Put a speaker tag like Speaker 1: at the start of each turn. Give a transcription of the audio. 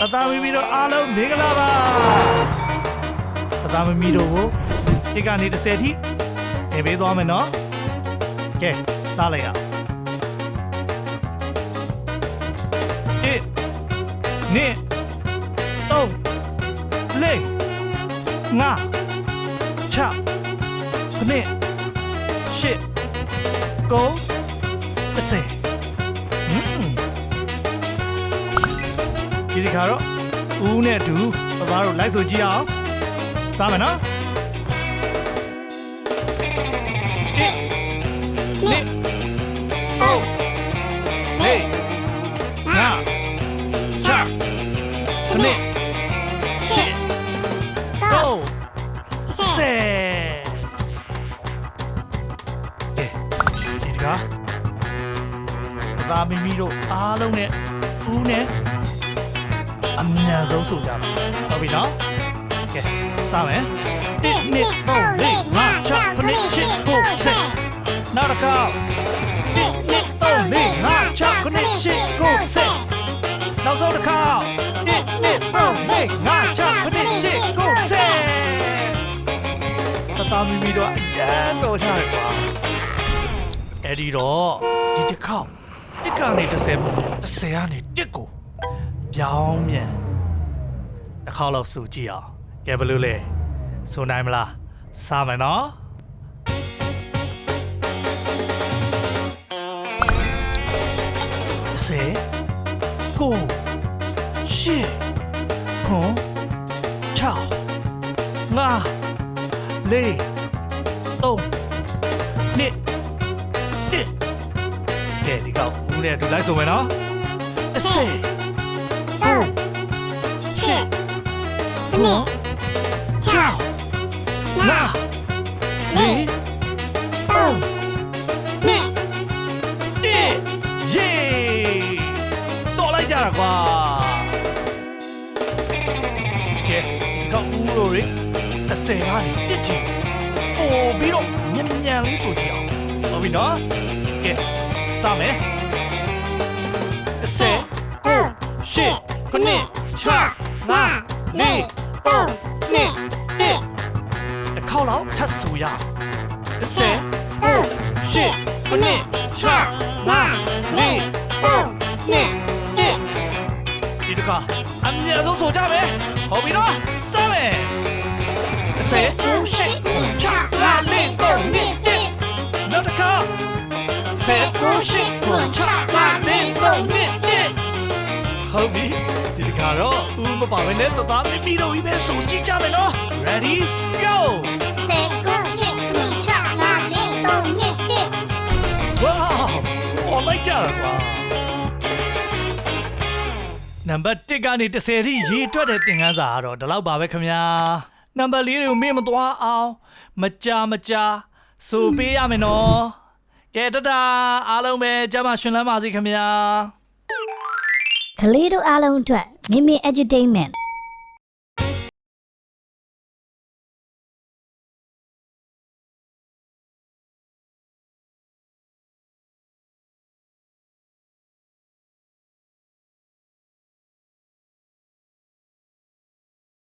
Speaker 1: တသားမီမီတို့အားလုံးမင်္ဂလာပါတသားမီမီတို့ကိုဒီကနေ30အထိထည့်ပေးသွားမယ်နော်ကဲစားလိုက်ရ1 2 3 4 5 6 7 8 9 10 ဒီတစ်ခါတော့ဦးနဲ့အတူပပားတို့လိုက်ဆိုကြည့်အောင်စားမယ်နော်မိမိတို့အားလုံးနဲ့ဦးနဲ့ အမြန်ဆုံးဆိုကြမယ်ဟုတ်ပြီနော်ကဲစမယ်တစ်နှစ်သုံးလေးငါးချခဏရှစ်ကိုဆက်နောက်တစ်ခါတစ်နှစ်သုံးလေးငါးချခဏရှစ်ကိုဆက်နောက်ဆုံးတစ်ခါတစ်နှစ်သုံးလေးငါးချခဏရှစ်ကိုဆက်တသားမီမီတို့အရန်တော်ချတယ်ကွာအဲ့ဒီတော့ဒီတစ်ခေါက်တစ်ကနေ30ပုံ30ကနေတစ်ကို ပြောင်းမြန်တစ်ခေါက်လောက်စုကြည့်အောင်ကဲဘယ်လိုလဲဆိုနိုင်မလားစားမယ်နော်30ကိုရှစ်ခွန်6ငါလေးသုံးနှစ်တစ်ကဲဒီကောက်ဦးနဲ့အတူလိုက်ဆိုမယ်နော်အစေ 네, 차, 나, 네, 똥, 네, 예, 예, 또 라이자라 과. 예, 가 우로리, 나 세라니 띠지. 오 비로 냠냠이 소디야. 어비나, 예, 싸매. 세, 오,
Speaker 2: 시, 군네, 차, 나. 内。3 2 1
Speaker 1: တစ်ခေါက်လောက်ထပ်ဆိုရ
Speaker 2: 10 9 10 9 6 9 9 1
Speaker 1: ဒီတကအမြဲဆုံးဆိုကြမယ်ဟောပြီနော်စမယ်
Speaker 2: 10 9 10 6 9 9 9 1
Speaker 1: နောက်တစ်ခါ
Speaker 2: 10 9 10 6 9 9 9 1
Speaker 1: ဟုတ်ပြီ ဒါတော့ဦးမပါဘဲနဲ့သသားမမီတို့ကြီးပဲစုံကြည့်ကြမယ်နော် ready go
Speaker 2: စေကိုရှစ်ခုချလာနေတော့
Speaker 1: မြင့်တက် wow all like ကြတာကွာနံပါတ်1ကနေ30ထိရေထွက်တဲ့သင်ခန်းစာကတော့ဒီလောက်ပါပဲခင်ဗျာနံပါတ်4တွေကိုမေ့မသွားအောင် မကြာမကြာဆိုပေးရမယ်နော်ကဲတတာအားလုံးပဲကြမ်းမရှင်လန်းပါစေခင်ဗျာ
Speaker 3: ကလေးတို့အားလုံးအတွက်မိမိ edutainment